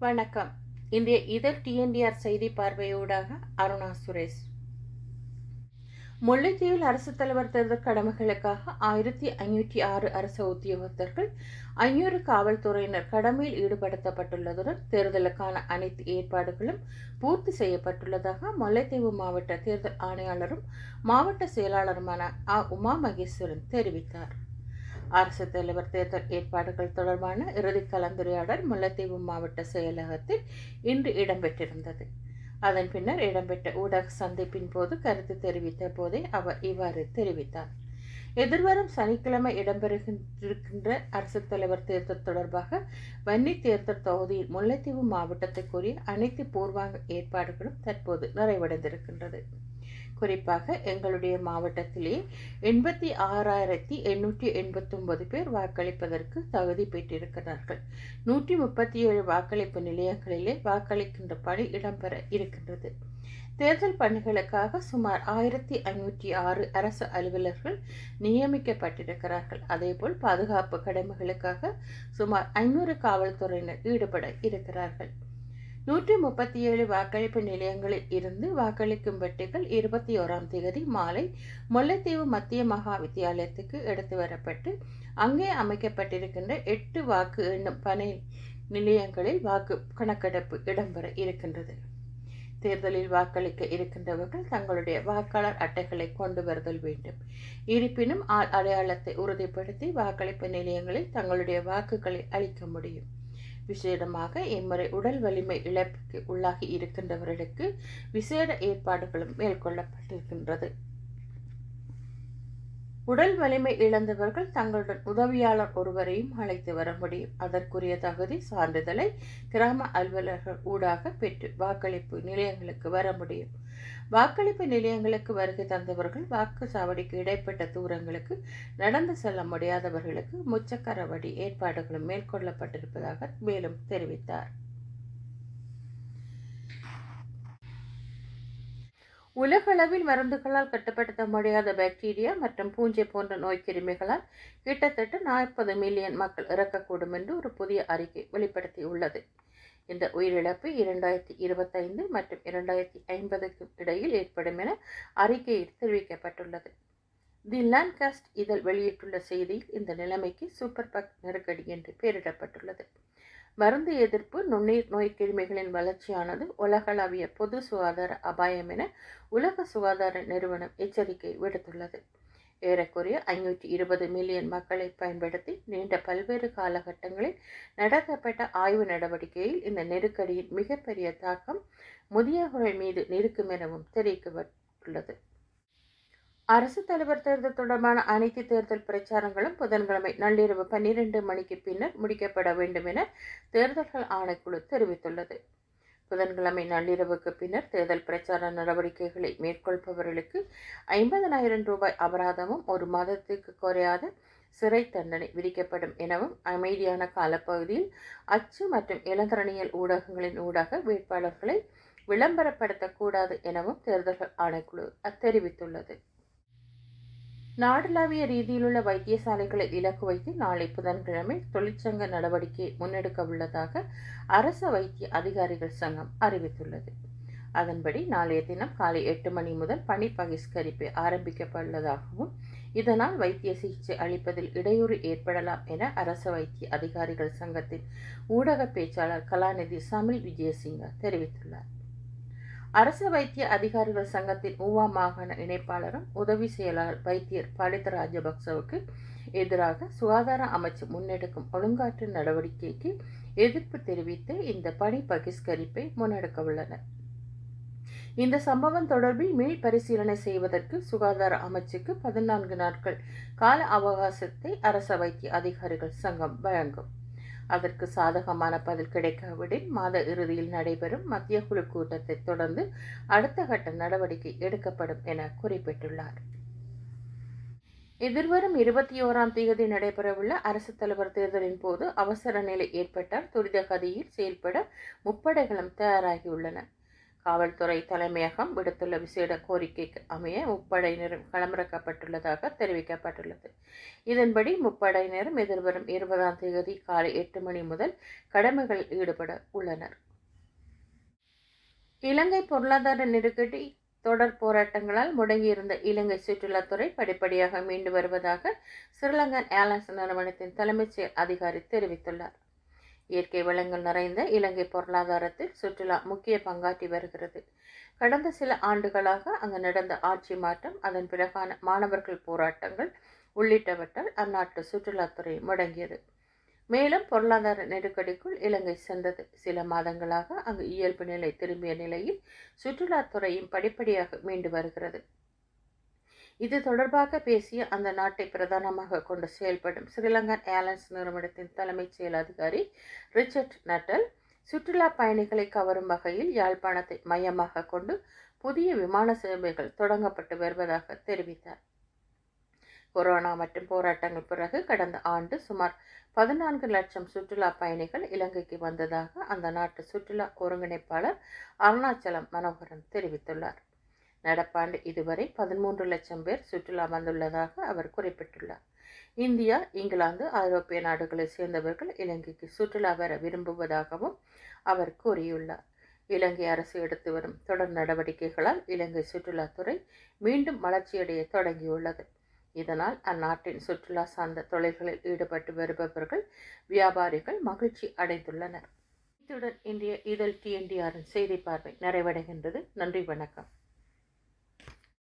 வணக்கம். இன்றைய இதழ் டிஎன்டிஆர் செய்தி பார்வையூடாக அருணா சுரேஷ். முல்லைத்தீவில் அரசு தலைவர் தேர்தல் கடமைகளுக்காக ஆயிரத்தி ஐநூற்றி ஆறு அரசு உத்தியோகத்தர்கள் ஐநூறு காவல்துறையினர் கடமையில் ஈடுபடுத்தப்பட்டுள்ளதுடன் தேர்தலுக்கான அனைத்து ஏற்பாடுகளும் பூர்த்தி செய்யப்பட்டுள்ளதாக முல்லைத்தீவு மாவட்ட தேர்தல் ஆணையாளரும் மாவட்ட செயலாளருமான அ. உமா மகேஸ்வரன் தெரிவித்தார். அரசு தலைவர் தேர்தல் ஏற்பாடுகள் தொடர்பான இறுதி கலந்துரையாடல் முல்லைத்தீவு மாவட்ட செயலகத்தில் இன்று இடம்பெற்றிருந்தது. அதன் பின்னர் இடம்பெற்ற ஊடக சந்திப்பின் போது கருத்து தெரிவித்த போதே அவர் இவ்வாறு தெரிவித்தார். எதிர்வரும் சனிக்கிழமை இடம்பெறுகின்ற அரசு தலைவர் தேர்தல் தொடர்பாக வன்னி தேர்தல் தொகுதியில் முல்லைத்தீவு மாவட்டத்திற்குரிய அனைத்து பூர்வாங்க ஏற்பாடுகளும் தற்போது நிறைவடைந்திருக்கின்றது. குறிப்பாக எங்களுடைய மாவட்டத்திலே எண்பத்தி ஆறாயிரத்தி எண்ணூற்றி எண்பத்தொன்பது பேர் வாக்களிப்பதற்கு தகுதி பெற்றிருக்கிறார்கள். நூற்றி முப்பத்தி ஏழு வாக்களிப்பு நிலையங்களிலே வாக்களிக்கின்ற பணி இடம்பெற இருக்கின்றது. தேர்தல் பணிகளுக்காக சுமார் ஆயிரத்தி ஐநூற்றி ஆறு அரசு அலுவலர்கள் நியமிக்கப்பட்டிருக்கிறார்கள். அதேபோல் பாதுகாப்பு கடமைகளுக்காக சுமார் ஐநூறு காவல்துறையினர் ஈடுபட இருக்கிறார்கள். நூற்றி முப்பத்தி ஏழு வாக்களிப்பு நிலையங்களில் இருந்து வாக்களிக்கும் பெட்டிகள் இருபத்தி ஓராம் தேதி மாலை முல்லைத்தீவு மத்திய மகா வித்தியாலயத்துக்கு எடுத்து வரப்பட்டு அங்கே அமைக்கப்பட்டிருக்கின்ற எட்டு வாக்கு எண்ணும் பணி நிலையங்களில் வாக்கு கணக்கெடுப்பு இடம்பெற இருக்கின்றது. தேர்தலில் வாக்களிக்க இருக்கின்றவர்கள் தங்களுடைய வாக்காளர் அட்டைகளை கொண்டு வருதல் வேண்டும். இருப்பினும் அடையாளத்தை உறுதிப்படுத்தி வாக்களிப்பு நிலையங்களில் தங்களுடைய வாக்குகளை அளிக்க முடியும். விசேடமாக இம்முறை உடல் வலிமை இழப்புக்கு உள்ளாகி இருக்கின்றவர்களுக்கு விசேட ஏற்பாடுகளும் மேற்கொள்ளப்பட்டிருக்கின்றது. உடல் வலிமை இழந்தவர்கள் தங்களுடன் உதவியாளர் ஒருவரையும் அழைத்து வர முடியும். அதற்குரிய தகுதி சான்றிதழை கிராம அலுவலர்கள் ஊடாக பெற்று வாக்களிப்பு நிலையங்களுக்கு வர முடியும். வாக்களிப்பு நிலையங்களுக்கு வருகை தந்தவர்கள் வாக்குச்சாவடிக்கு இடைப்பட்ட தூரங்களுக்கு நடந்து செல்ல முடியாதவர்களுக்கு முச்சக்கர வடி ஏற்பாடுகளும் மேற்கொள்ளப்பட்டிருப்பதாக மேலும் தெரிவித்தார். உலகளவில் மருந்துகளால் கட்டுப்படுத்த முடியாத பாக்டீரியா மற்றும் பூஞ்சை போன்ற நோய்க்கிருமிகளால் கிட்டத்தட்ட நாற்பது மில்லியன் மக்கள் இறக்கக்கூடும் என்று ஒரு புதிய அறிக்கை வெளிப்படுத்தியுள்ளது. இந்த உயிரிழப்பு இரண்டாயிரத்தி இருபத்தைந்து மற்றும் இரண்டாயிரத்தி ஐம்பதுக்கு இடையில் ஏற்படும் என அறிக்கையில் தெரிவிக்கப்பட்டுள்ளது. தி லேண்ட்காஸ்ட் இதழ் வெளியிட்டுள்ள செய்தியில் இந்த நிலைமைக்கு சூப்பர் பக் நெருக்கடி என்று பெயரிடப்பட்டுள்ளது. மருந்து எதிர்ப்பு நுண்ணீர் நோய் கிருமிகளின் வளர்ச்சியானது உலகளவிய பொது சுகாதார அபாயம் என உலக சுகாதார நிறுவனம் எச்சரிக்கை விடுத்துள்ளது. ஏறக்குறைய ஐநூற்றி இருபது மில்லியன் மக்களை பயன்படுத்தி நீண்ட பல்வேறு காலகட்டங்களில் நடத்தப்பட்ட ஆய்வு நடவடிக்கையில் இந்த நெருக்கடியின் மிகப்பெரிய தாக்கம் முதியவர்கள் மீது இருக்கும் எனவும் தெரிவிக்கப்பட்டுள்ளது. அரசு தலைவர் தேர்தல் தொடர்பான அனைத்து தேர்தல் பிரச்சாரங்களும் புதன்கிழமை நள்ளிரவு பன்னிரண்டு மணிக்கு பின்னர் முடிக்கப்பட வேண்டும் என தேர்தல்கள் ஆணைக்குழு தெரிவித்துள்ளது. புதன்கிழமை நள்ளிரவுக்கு பின்னர் தேர்தல் பிரச்சார நடவடிக்கைகளை மேற்கொள்பவர்களுக்கு ஐம்பதனாயிரம் ரூபாய் அபராதமும் ஒரு மாதத்துக்கு குறையாத சிறை தண்டனை விதிக்கப்படும் எனவும் அமைதியான காலப்பகுதியில் அச்சு மற்றும் இளந்தரணியல் ஊடகங்களின் ஊடாக வேட்பாளர்களை விளம்பரப்படுத்தக்கூடாது எனவும் தேர்தல்கள் ஆணைக்குழு தெரிவித்துள்ளது. நாடளாவிய ரீதியிலுள்ள வைத்தியசாலைகளை இலக்கு வைத்து நாளை புதன்கிழமை தொழிற்சங்க நடவடிக்கை முன்னெடுக்க உள்ளதாக அரச வைத்திய அதிகாரிகள் சங்கம் அறிவித்துள்ளது. அதன்படி நாளைய தினம் காலை எட்டு மணி முதல் பணி பகிஷ்கரிப்பு ஆரம்பிக்கப்பட்டுள்ளதாகவும் இதனால் வைத்திய சிகிச்சை அளிப்பதில் இடையூறு ஏற்படலாம் என அரச வைத்திய அதிகாரிகள் சங்கத்தின் ஊடக பேச்சாளர் கலாநிதி சமில் விஜயசிங்க தெரிவித்துள்ளார். அரசு வைத்திய அதிகாரிகள் சங்கத்தின் ஊவா மாகாண இணைப்பாளரும் உதவி செயலாளர் வைத்தியர் பாலித ராஜபக்சவுக்கு எதிராக சுகாதார அமைச்சு முன்னெடுக்கும் ஒழுங்காற்று நடவடிக்கைக்கு எதிர்ப்பு தெரிவித்து இந்த பணி பகிஷ்கரிப்பை முன்னெடுக்க உள்ளனர். இந்த சம்பவம் தொடர்பில் மீள் பரிசீலனை செய்வதற்கு சுகாதார அமைச்சுக்கு பதினான்கு நாட்கள் கால அவகாசத்தை அரச வைத்திய அதிகாரிகள் சங்கம் வழங்கும். அதற்கு சாதகமான பதில் கிடைக்காவிடில் மாத இறுதியில் நடைபெறும் மத்திய குழு கூட்டத்தை தொடர்ந்து அடுத்த கட்ட நடவடிக்கை எடுக்கப்படும் என குறிப்பிட்டுள்ளார். எதிர்வரும் இருபத்தி ஓராம் தேதி நடைபெறவுள்ள அரசு தலைவர் தேர்தலின் போது அவசர நிலை ஏற்பட்டால் துரித கதியில் செயல்பட முப்படைகளும் தயாராகியுள்ளன காவல்துறை தலைமையகம் விடுத்துள்ள விசேட கோரிக்கைக்கு அமைய முப்படையினரும் களமிறக்கப்பட்டுள்ளதாக தெரிவிக்கப்பட்டுள்ளது. இதன்படி முப்படையினரும் எதிர்வரும் இருபதாம் தேதி காலை எட்டு மணி முதல் கடமைகளில் ஈடுபட உள்ளனர். இலங்கை பொருளாதார நெருக்கடி தொடர் போராட்டங்களால் முடங்கியிருந்த இலங்கை சுற்றுலாத்துறை படிப்படியாக மீண்டு வருவதாக ஸ்ரீலங்கன் ஏர்லைன்ஸ் நிறுவனத்தின் தலைமைச் செயல் அதிகாரி தெரிவித்துள்ளார். இயற்கை வளங்கள் நிறைந்த இலங்கை பொருளாதாரத்தில் சுற்றுலா முக்கிய பங்காற்றி வருகிறது. கடந்த சில ஆண்டுகளாக அங்கு நடந்த ஆட்சி மாற்றம் அதன் பிறகான மாணவர்கள் போராட்டங்கள் உள்ளிட்டவற்றால் அந்நாட்டு சுற்றுலாத்துறை முடங்கியது. மேலும் பொருளாதார நெருக்கடிக்குள் இலங்கை சென்றது. சில மாதங்களாக அங்கு இயல்பு நிலை திரும்பிய நிலையில் சுற்றுலாத்துறையும் படிப்படியாக மீண்டு வருகிறது. இது தொடர்பாக பேசிய அந்த நாட்டை பிரதானமாக கொண்டு செயல்படும் ஸ்ரீலங்கன் ஏர்லைன்ஸ் நிறுவனத்தின் தலைமைச் செயல் அதிகாரி ரிச்சர்ட் நட்டல் சுற்றுலா பயணிகளை கவரும் வகையில் யாழ்ப்பாணத்தை மையமாக கொண்டு புதிய விமான சேவைகள் தொடங்கப்பட்டு வருவதாக தெரிவித்தார். கொரோனா மற்றும் போராட்டங்கள் பிறகு கடந்த ஆண்டு சுமார் பதினான்கு லட்சம் சுற்றுலா பயணிகள் இலங்கைக்கு வந்ததாக அந்த நாட்டு சுற்றுலா ஒருங்கிணைப்பாளர் அருணாச்சலம் மனோகரன் தெரிவித்துள்ளார். நடப்பாண்டு இதுவரை பதிமூன்று லட்சம் பேர் சுற்றுலா வந்துள்ளதாக அவர் குறிப்பிட்டுள்ளார். இந்தியா இங்கிலாந்து ஐரோப்பிய நாடுகளைச் சேர்ந்தவர்கள் இலங்கைக்கு சுற்றுலா வர விரும்புவதாகவும் அவர் கூறியுள்ளார். இலங்கை அரசு எடுத்து வரும் தொடர் நடவடிக்கைகளால் இலங்கை சுற்றுலாத்துறை மீண்டும் வளர்ச்சியடைய தொடங்கியுள்ளது. இதனால் அந்நாட்டின் சுற்றுலா சார்ந்த தொழில்களில் ஈடுபட்டு வருபவர்கள் வியாபாரிகள் மகிழ்ச்சி அடைந்துள்ளனர். இத்துடன் இன்றைய இதழ் டிஎன்டிஆரின் செய்தி பார்வை நிறைவடைகின்றது. நன்றி வணக்கம்.